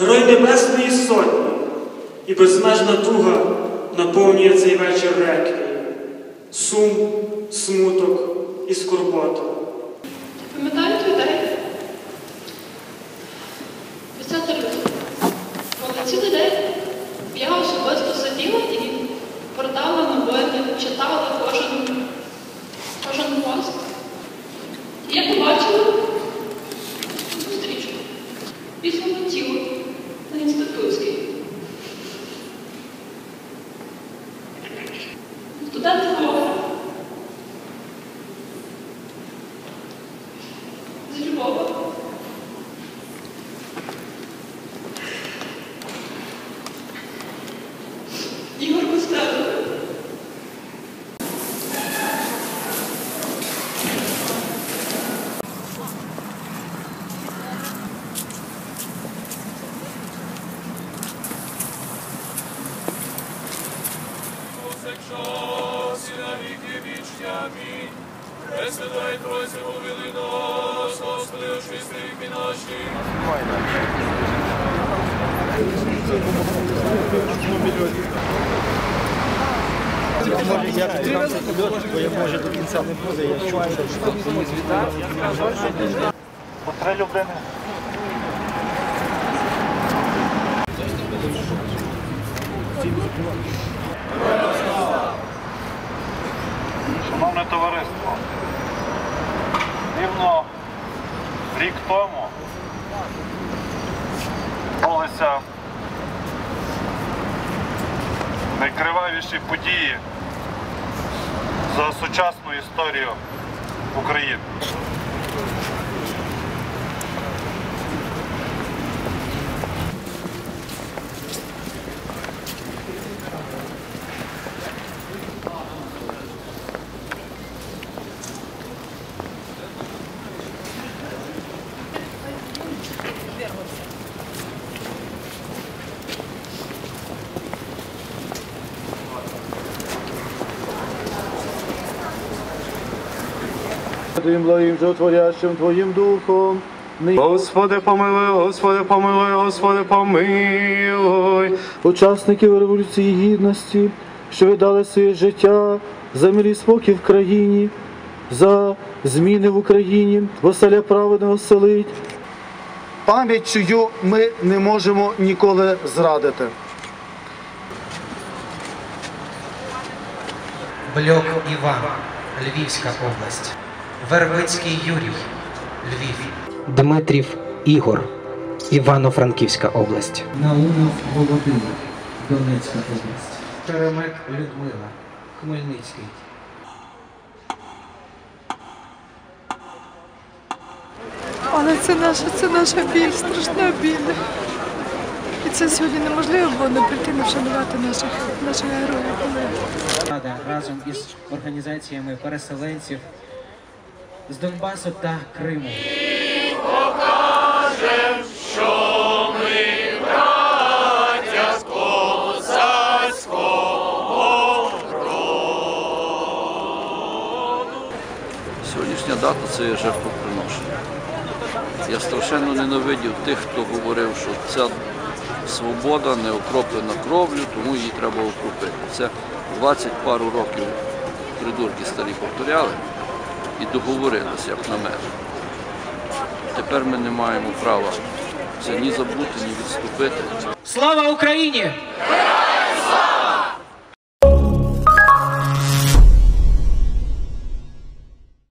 Герой Небесної Сотні і безмежна туга наповнює цей вечір реквієм. Сум, смуток і скорбота. Пам'ятаю той день? 10 лютого. Коли цілий день я особисто сиділа і продала новини, читала кожен, кожен пост. І я побачила зустрічку. Після тіло на інститутській. Амінь. Пресвятай Тройці, повели нас, Господи, очисти віки наші. Я підтримав цей бо я може до кінця не буде. Я чую, що комусь віддав. По три людини. Шановне товариство, рівно рік тому відбулися найкривавіші події за сучасну історію України. Твоїм благим животворящим Твоїм духом. Господи, помилуй, Господи, помилуй, Господи, помилуй. Учасників Революції Гідності, що віддали своє життя за мир і спокій в країні, за зміни в Україні, Василя праведного селить. Пам'ять чию ми не можемо ніколи зрадити. Бльок Іван, Львівська область. Вербицький Юрій, Львів. Дмитрів Ігор, Івано-Франківська область. Наумов Володимир, Донецька область. Черемек Людмила, Хмельницький. Але це наша, це наша біль, страшна біль. І це сьогодні неможливо було не прийти не вшанувати наших, наших героїв. Рада разом із організаціями переселенців з Донбасу та Криму. Сьогоднішня дата це є жертвоприношення. Я страшенно ненавидів тих, хто говорив, що ця свобода не окроплена кров'ю, тому її треба окропити. Це 20 пару років придурки старі повторяли і договорилися, як на мене. Тепер ми не маємо права це ні забути, ні відступити. Слава Україні!